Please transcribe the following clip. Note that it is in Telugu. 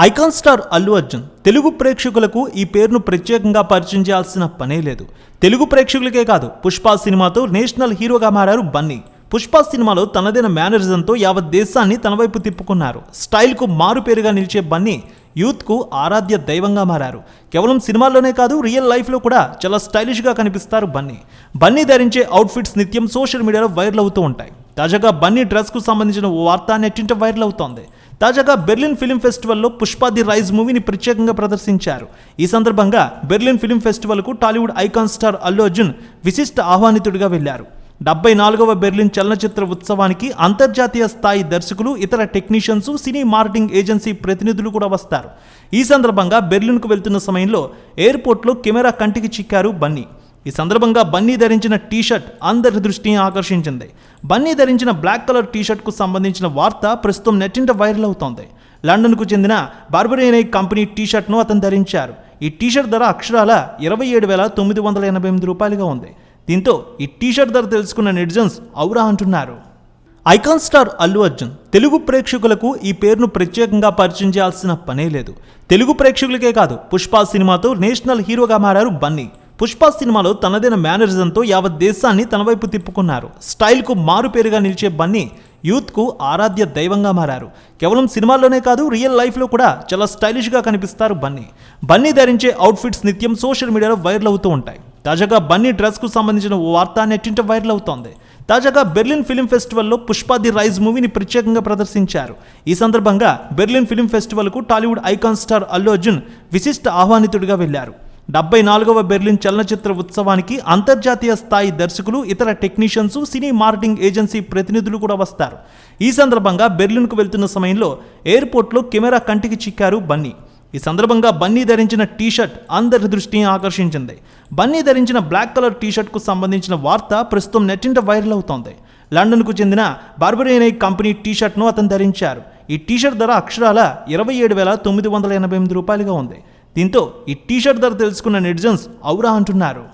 ఐకాన్ స్టార్ అల్లు అర్జున్ తెలుగు ప్రేక్షకులకు ఈ పేరును ప్రత్యేకంగా పరిచయం చేయాల్సిన పనే లేదు. తెలుగు ప్రేక్షకులకే కాదు పుష్ప సినిమాతో నేషనల్ హీరోగా మారారు బన్నీ. పుష్ప సినిమాలో తనదైన మేనరిజంతో యావత్ దేశాన్ని తన వైపు తిప్పుకున్నారు. స్టైల్కు మారు పేరుగా నిలిచే బన్నీ యూత్కు ఆరాధ్య దైవంగా మారారు. కేవలం సినిమాల్లోనే కాదు రియల్ లైఫ్లో కూడా చాలా స్టైలిష్గా కనిపిస్తారు బన్నీ. బన్నీ ధరించే అవుట్ఫిట్స్ నిత్యం సోషల్ మీడియాలో వైరల్ అవుతూ ఉంటాయి. తాజాగా బన్నీ డ్రెస్కు సంబంధించిన ఓ వార్త నెట్టింట వైరల్ అవుతోంది. తాజాగా బెర్లిన్ ఫిలిం ఫెస్టివల్లో పుష్ప ది రైజ్ మూవీని ప్రత్యేకంగా ప్రదర్శించారు. ఈ సందర్భంగా బెర్లిన్ ఫిలిం ఫెస్టివల్కు టాలీవుడ్ ఐకాన్ స్టార్ అల్లు అర్జున్ విశిష్ట ఆహ్వానితుడిగా వెళ్ళారు డెబ్బై నాలుగవ బెర్లిన్ చలనచిత్ర ఉత్సవానికి అంతర్జాతీయ స్థాయి దర్శకులు ఇతర టెక్నీషియన్స్ సినీ మార్కెటింగ్ ఏజెన్సీ ప్రతినిధులు కూడా వస్తారు. ఈ సందర్భంగా బెర్లిన్కు వెళ్తున్న సమయంలో ఎయిర్పోర్ట్లో కెమెరా కంటికి చిక్కారు బన్నీ. ఈ సందర్భంగా బన్నీ ధరించిన టీషర్ట్ అందరి దృష్టిని ఆకర్షించింది. బన్నీ ధరించిన బ్లాక్ కలర్ టీషర్ట్కు సంబంధించిన వార్త ప్రస్తుతం నెట్టింట వైరల్ అవుతోంది. లండన్కు చెందిన బార్బరేనే కంపెనీ టీషర్ట్ను అతను ధరించారు. ఈ టీషర్ట్ ధర అక్షరాల ఇరవై ఏడు వేల తొమ్మిది వందల ఎనభై ఎనిమిది రూపాయలుగా ఉంది. దీంతో ఈ టీషర్ట్ ధర తెలుసుకున్న నెటిజన్స్ ఔరా అంటున్నారు. ఐకాన్ స్టార్ అల్లు అర్జున్ తెలుగు ప్రేక్షకులకు ఈ పేరును ప్రత్యేకంగా పరిచయం చేయాల్సిన పనే లేదు. తెలుగు ప్రేక్షకులకే కాదు పుష్ప సినిమాతో నేషనల్ హీరోగా మారారు బన్నీ. పుష్ప సినిమాలో తనదైన మేనరిజంతో యావత్ దేశాన్ని తన వైపు తిప్పుకున్నారు. స్టైల్కు మారు పేరుగా నిలిచే బన్నీ యూత్కు ఆరాధ్య దైవంగా మారారు. కేవలం సినిమాల్లోనే కాదు రియల్ లైఫ్లో కూడా చాలా స్టైలిష్గా కనిపిస్తారు బన్నీ. బన్నీ ధరించే అవుట్ఫిట్స్ నిత్యం సోషల్ మీడియాలో వైరల్ అవుతూ ఉంటాయి. తాజాగా బన్నీ డ్రెస్కు సంబంధించిన ఓ వార్త నెట్టింట వైరల్ అవుతోంది. తాజాగా బెర్లిన్ ఫిలిం ఫెస్టివల్లో పుష్ప ది రైజ్ మూవీని ప్రత్యేకంగా ప్రదర్శించారు. ఈ సందర్భంగా బెర్లిన్ ఫిలిం ఫెస్టివల్కు టాలీవుడ్ ఐకాన్ స్టార్ అల్లు అర్జున్ విశిష్ట ఆహ్వానితుడిగా వెళ్ళారు. డెబ్బై నాలుగవ బెర్లిన్ చలనచిత్ర ఉత్సవానికి అంతర్జాతీయ స్థాయి దర్శకులు ఇతర టెక్నీషియన్స్ సినీ మార్కెటింగ్ ఏజెన్సీ ప్రతినిధులు కూడా వస్తారు. ఈ సందర్భంగా బెర్లిన్కు వెళ్తున్న సమయంలో ఎయిర్పోర్ట్లో కెమెరా కంటికి చిక్కారు బన్నీ. ఈ సందర్భంగా బన్నీ ధరించిన టీషర్ట్ అందరి దృష్టిని ఆకర్షించింది. బన్నీ ధరించిన బ్లాక్ కలర్ టీషర్ట్కు సంబంధించిన వార్త ప్రస్తుతం నెట్టింట వైరల్ అవుతోంది. లండన్కు చెందిన బార్బరేనై కంపెనీ టీషర్ట్ను అతను ధరించారు. ఈ టీషర్ట్ ధర అక్షరాల ఇరవై ఏడు వేల తొమ్మిది వందల ఎనభై ఎనిమిది రూపాయలుగా ఉంది. దీంతో ఈ టీషర్ట్ ధర తెలుసుకున్న నెటిజన్స్ ఔరా అంటున్నారు.